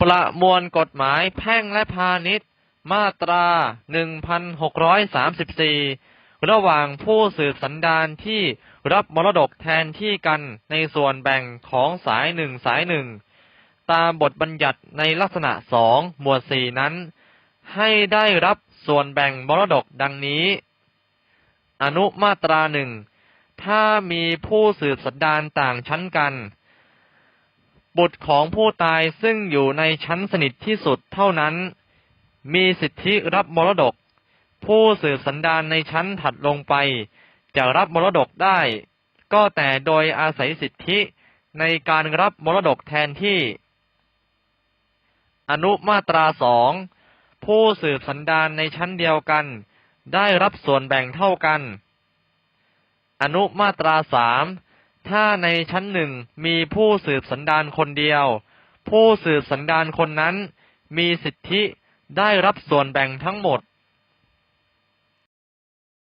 ประมวลกฎหมายแพ่งและพาณิชย์ มาตรา 1634 ระหว่างผู้สืบสันดานที่รับมรดกแทนที่กันในส่วนแบ่งของสายหนึ่งสายหนึ่ง ตามบทบัญญัติในลักษณะสองหมวดสี่นั้น ให้ได้รับส่วนแบ่งมรดกดังนี้ อนุมาตราหนึ่ง ถ้ามีผู้สืบสันดานต่างชั้นกัน บุตรของผู้ตายซึ่งอยู่ในชั้นสนิทที่สุดเท่านั้น มีสิทธิรับมรดก ผู้สืบสันดานในชั้นถัดลงไป จะรับมรดกได้ ก็แต่โดยอาศัยสิทธิในการรับมรดกแทนที่ อนุมาตราสองผู้สืบสันดานในชั้นเดียวกัน ได้รับส่วนแบ่งเท่ากัน อนุมาตราสาม ถ้าในชั้นหนึ่งมีผู้สืบสันดานคนเดียว ผู้สืบสันดานคนนั้นมีสิทธิได้รับส่วนแบ่งทั้งหมด